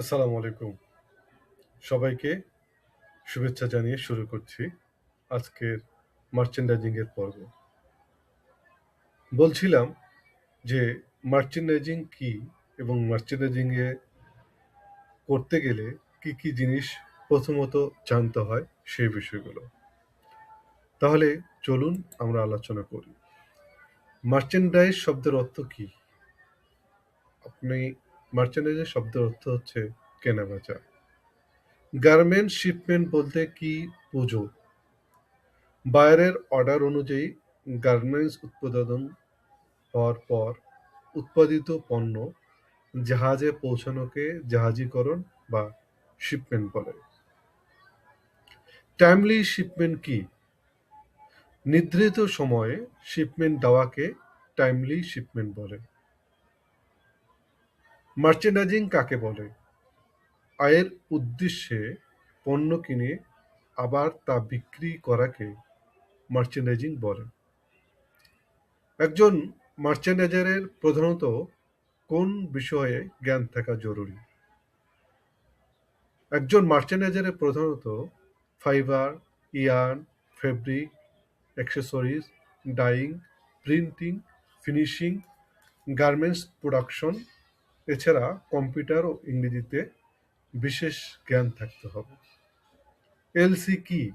আসসালামু আলাইকুম। সবাইকে শুভেচ্ছা জানিয়ে শুরু করছি আজকের মার্চেন্ডাইজিং এর পর্ব। বলছিলাম যে মার্চেন্ডাইজিং কি এবং মার্চেন্ডাইজিং এ করতে গেলে কি কি জিনিস প্রথমত জানতে হয় সেই বিষয়গুলো। তাহলে চলুন আমরা আলোচনা করি। মার্চেন্ডাইজ শব্দের অর্থ কি? আপনি মার্চেন্ডাইজের শব্দের অর্থ হচ্ছে কেনাবেচা গার্মেন্ট শিপমেন্ট বলতে কি বুঝো বায়ারের অর্ডার অনুযায়ী গার্মেন্টস উৎপাদন হওয়ার পর উৎপাদিত পণ্য জাহাজে পৌঁছানোকে জাহাজীকরণ বা শিপমেন্ট বলে। টাইমলি শিপমেন্ট কি? নির্ধারিত সময়ে শিপমেন্ট দেওয়াকে টাইমলি শিপমেন্ট বলে। মার্চেন্ডাইজিং কাকে বলে? আয়ের উদ্দেশ্যে পণ্য কিনে আবার তা বিক্রি করাকে মার্চেন্ডাইজিং বলে। একজন মার্চেন্ডাইজারের প্রধানত কোন বিষয়ে জ্ঞান থাকা জরুরি? একজন মার্চেন্ডাইজারের প্রধানত fibre, yarn, fabric, accessories, dyeing, printing, finishing, garments production এছাড়া কম্পিউটার ও ইংরেজিতে বিশেষ জ্ঞান থাকতে হবে। এলসি কি?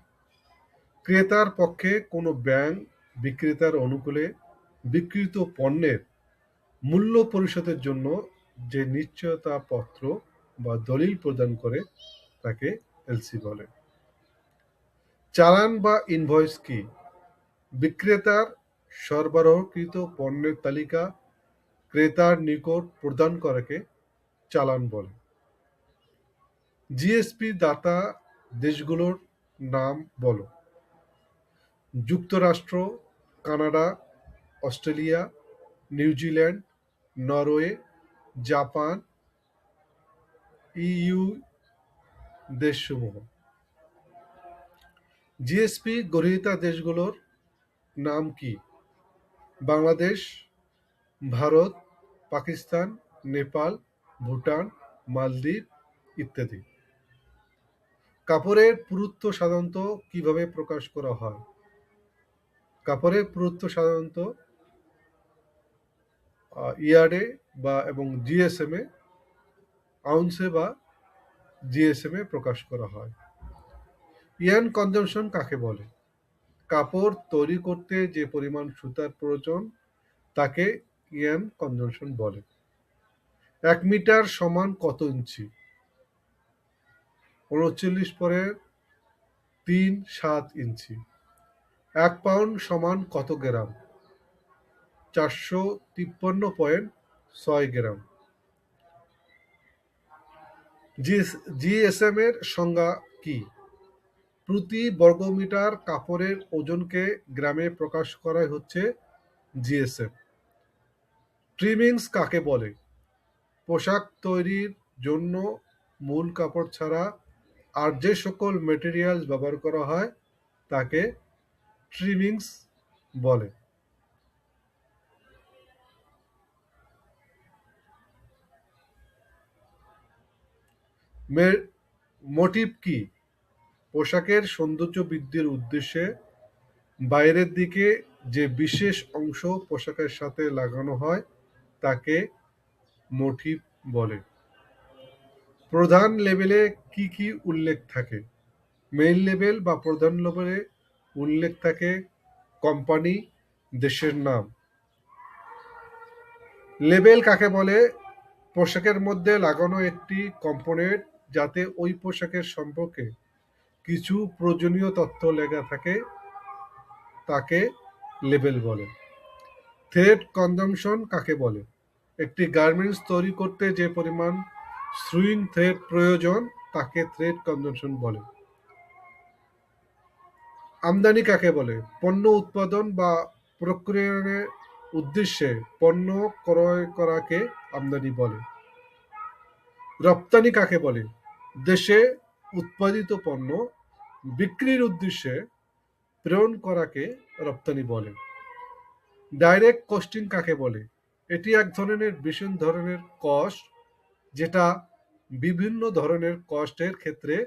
ক্রেতার পক্ষে কোনো ব্যাংক বিক্রেতার অনুকূলে বিক্রিত পণ্যের মূল্য পরিশোধের জন্য যে নিশ্চয়তা পত্র বা দলিল প্রদান করে তাকে এলসি বলে। চালান বা ইনভয়েস কি? বিক্রেতার সরবরাহকৃত পণ্যের তালিকা ক্রেতার নিকট প্রদান করাকে চালান বলে। জিএসপি দাতা দেশগুলোর নাম বলো। যুক্তরাষ্ট্র, Canada, Australia New Zealand Norway, Japan EU দেশসমূহ। জিএসপি গ্রহীতা দেশগুলোর নাম কি? বাংলাদেশ, ভারত পাকিস্তান, নেপাল, ভুটান, মালদ্বীপ ইত্যাদি। কাপড়ের পুরুত্ব সাধারণত কীভাবে প্রকাশ করা হয়? কাপড়ের পুরুত্ব সাধারণত ইয়ার্ডে বা এবং জিএসএম এ আউন্সে বা জিএসএম এ প্রকাশ করা হয়। ইয়ান কনজামশন কাকে বলে? কাপড় তৈরি করতে যে পরিমাণ সুতার প্রয়োজন, তাকে ইয়ান কনজামশন বলে। এক মিটার সমান কত ইঞ্চি? উনচল্লিশ পরে তিন সাত ইঞ্চি। এক পাউন্ড সমান কত গ্রাম? চারশো তিপ্পান্ন পয়েন্ট ছয় গ্রাম। জিএসএম এর সংজ্ঞা কি? প্রতি বর্গমিটার কাপড়ের ওজনকে গ্রামে প্রকাশ করাই হচ্ছে জিএসএম। ট্রিমিংস কাকে বলে? পোশাক তৈরির জন্য মূল কাপড় ছাড়া আর যে সকল মেটেরিয়ালস ব্যবহার করা হয়, তাকে ট্রিমিংস বলে। মোটিভ কি? পোশাকের সৌন্দর্য বৃদ্ধির উদ্দেশ্যে বাইরের দিকে যে বিশেষ অংশ পোশাকের সাথে লাগানো হয় তাকে মোটিভ বলে। প্রধান লেবেলে কি কি উল্লেখ থাকে? মেইন লেবেল বা প্রধান লেবেলে উল্লেখ থাকে কোম্পানি দেশের নাম। লেবেল কাকে বলে? পোশাকের মধ্যে লাগানো একটি কম্পোনেন্ট যাতে ওই পোশাকের সম্পর্কে কিছু প্রয়োজনীয় তথ্য লেখা থাকে, তাকে লেবেল বলে। থ্রেড কনজামশন কাকে বলে? একটি গার্মেন্টস তৈরি করতে যে পরিমাণ সুইং থ্রেড প্রয়োজন, তাকে থ্রেড কনজামশন বলে। আমদানি কাকে বলে? পণ্য উৎপাদন বা প্রক্রিয়ার উদ্দেশ্যে পণ্য ক্রয় করাকে আমদানি বলে। রপ্তানি কাকে বলে? দেশে উৎপাদিত পণ্য বিক্রির উদ্দেশ্যে প্রেরণ করাকে রপ্তানি বলে। ডাইরেক্ট কস্টিং কাকে বলে? এটি এক ধরনের বিশেষ ধরনের কস্ট যেটা বিভিন্ন ধরনের কষ্টের ক্ষেত্রে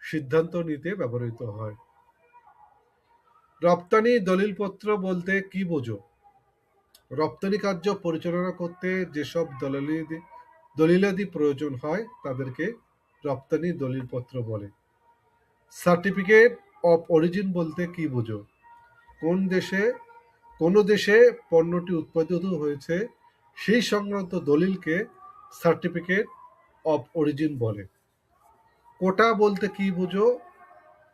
সিদ্ধান্ত নিতে ব্যবহৃত হয়। রপ্তানি দলিলপত্র বলতে কি বোঝো? রপ্তানি কার্য পরিচালনা করতে যেসব দলিল, দলিলাদি প্রয়োজন হয়, তাদেরকে রপ্তানি দলিলপত্র বলে। সার্টিফিকেট অফ অরিজিন বলতে কি বোঝো? কোন দেশে কোন দেশে পণ্যটি উৎপাদিত হয়েছে সেই সংক্রান্ত দলিলকে সার্টিফিকেট অফ অরিজিন বলে। কোটা বলতে কি বোঝো?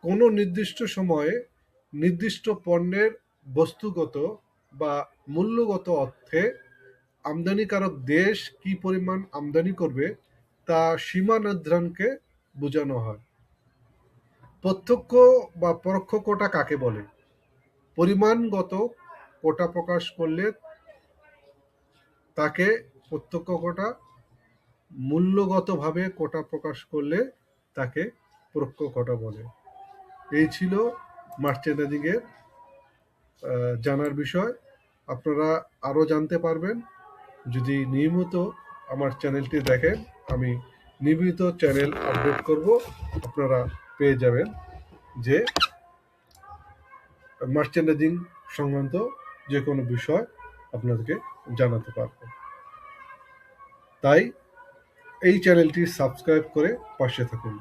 কোনো নির্দিষ্ট সময়ে নির্দিষ্ট পণ্যের বস্তুগত বা মূল্যগত অর্থে আমদানিকারক দেশ কি পরিমাণ আমদানি করবে তা সীমা নির্ধারণকে বোঝানো হয়। প্রত্যক্ষ বা পরোক্ষ কোটা কাকে বলে? পরিমাণগত কোটা প্রকাশ করলে তাকে প্রত্যক্ষ কোটা মূল্যগতভাবে কোটা প্রকাশ করলে তাকে পরোক্ষ কোটা বলে। এই ছিল মার্চেন্ডাইজিংয়ের আহ, জানার বিষয়। আপনারা আরও জানতে পারবেন। যদি নিয়মিত আমার চ্যানেলটি দেখেন আমি নিয়মিত চ্যানেল আপডেট করব। আপনারা পেয়ে যাবেন যে মার্চেন্ডাইজিং সংক্রান্ত যে কোনো বিষয় আপনাদেরকে জানাতে পারব। তাই এই চ্যানেলটি সাবস্ক্রাইব করে পাশে থাকুন।